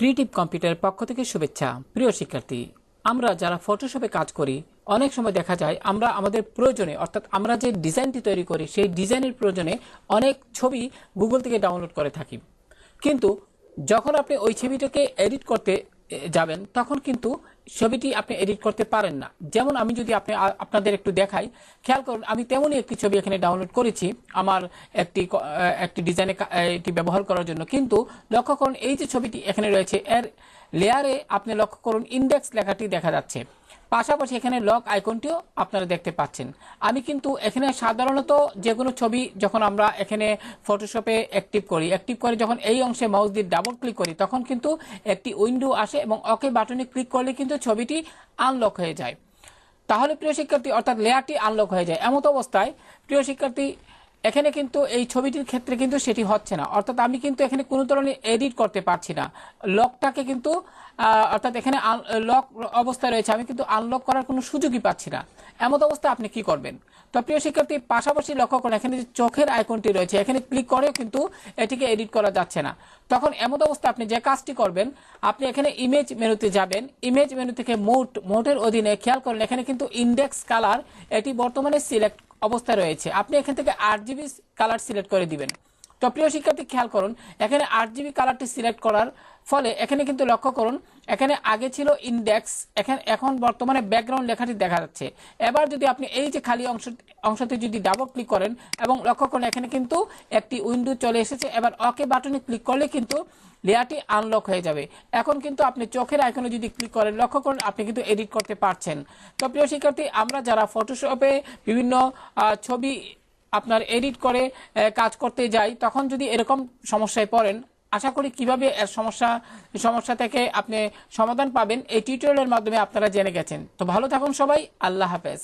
Creative কম্পিউটারের পক্ষ থেকে শুভেচ্ছা। প্রিয় শিক্ষার্থী, আমরা যারা ফটোশপে কাজ করি, অনেক সময় দেখা যায় আমরা আমাদের প্রয়োজনে, অর্থাৎ আমরা যে ডিজাইনটি তৈরি করি, সেই ডিজাইনের প্রয়োজনে অনেক ছবি গুগল থেকে ডাউনলোড করে থাকি। কিন্তু যখন আপনি ওই ছবিটাকে এডিট করতে যাবেন, তখন কিন্তু ছবিটি আপনি এডিট করতে পারেন না। যেমন আমি যদি আপনি আপনাদের একটু দেখাই, খেয়াল করুন, আমি তেমনই একটি ছবি এখানে ডাউনলোড করেছি, আমার একটি একটি ডিজাইনে এটি ব্যবহার করার জন্য। কিন্তু লক্ষ্য করুন, এই যে ছবিটি এখানে রয়েছে, এর লেয়ারে আপনি লক্ষ্য করুন ইন্ডেক্স লেখাটি দেখা যাচ্ছে। পাশাপাশি এখানে লক আইকনটিও আপনারা দেখতে পাচ্ছেন। আমি কিন্তু এখানে সাধারণত যে কোনো ছবি যখন আমরা এখানে ফটোশপে অ্যাক্টিভ করি অ্যাক্টিভ করে যখন এই অংশে মাউস দিয়ে ডাবল ক্লিক করি, তখন কিন্তু একটি উইন্ডো আসে এবং ওকে বাটনে ক্লিক করলে কিন্তু ছবিটি আনলক হয়ে যায়। তাহলে প্রিয় শিক্ষার্থী, অর্থাৎ লেয়ারটি আনলক হয়ে যায়। এমত অবস্থায় প্রিয় শিক্ষার্থী এখানে কিন্তু এই ছবিটির ক্ষেত্রে কিন্তু সেটি হচ্ছে না। অর্থাৎ আমি কিন্তু এখানে কোনো ধরনের এডিট করতে পারছি না। লকটাকে কিন্তু অর্থাৎ এখানে লক অবস্থায় রয়েছে। আমি কিন্তু আনলক করার কোনো সুযোগই পাচ্ছি না। এমন অবস্থা আপনি কি করবেন? তো প্রিয় শিক্ষার্থী, পাশাপাশি লক্ষ্য করুন, এখানে যে চোখের আইকনটি রয়েছে, এখানে ক্লিক করেও কিন্তু এটিকে এডিট করা যাচ্ছে না। তখন এমত অবস্থা, আপনি যে কাজটি করবেন, আপনি এখানে ইমেজ মেনুতে যাবেন। ইমেজ মেনু থেকে মোট, মোটের অধীনে খেয়াল করেন, এখানে কিন্তু ইন্ডেক্স কালার এটি বর্তমানে সিলেক্ট অবস্থায় রয়েছে। আপনি এখান থেকে আট জিবি কালার সিলেক্ট করে দিবেন। তো প্রিয় শিক্ষার্থী, খেয়াল করুন, এখানে আট জিবি কালারটি সিলেক্ট করার ফলে এখানে কিন্তু লক্ষ্য করুন, এখানে আগে ছিল ইন্ডেক্স এখানে এখন বর্তমানে ব্যাকগ্রাউন্ড লেখাটি দেখা যাচ্ছে। এবার যদি আপনি এই যে খালি অংশ, অংশটি যদি ডাবল ক্লিক করেন এবং লক্ষ্য করুন, এখানে কিন্তু একটি উইন্ডো চলে এসেছে, এবার ওকে বাটনে ক্লিক করলে কিন্তু লেয়ারটি আনলক হয়ে যাবে। এখন কিন্তু আপনি চোখের আইকনে যদি ক্লিক করেন, লক্ষ্য করুন, আপনি কিন্তু এডিট করতে পারছেন। তো প্রিয় শিক্ষার্থী, আমরা যারা ফটোশপে বিভিন্ন ছবি আপনার এডিট করে কাজ করতে যাই, তখন যদি এরকম সমস্যায় পড়েন, আশা করি কীভাবে এর সমস্যা সমস্যা থেকে আপনি সমাধান পাবেন, এই টিউটোরিয়ালের মাধ্যমে আপনারা জেনে গেছেন। তো ভালো থাকুন সবাই, আল্লাহ হাফেজ।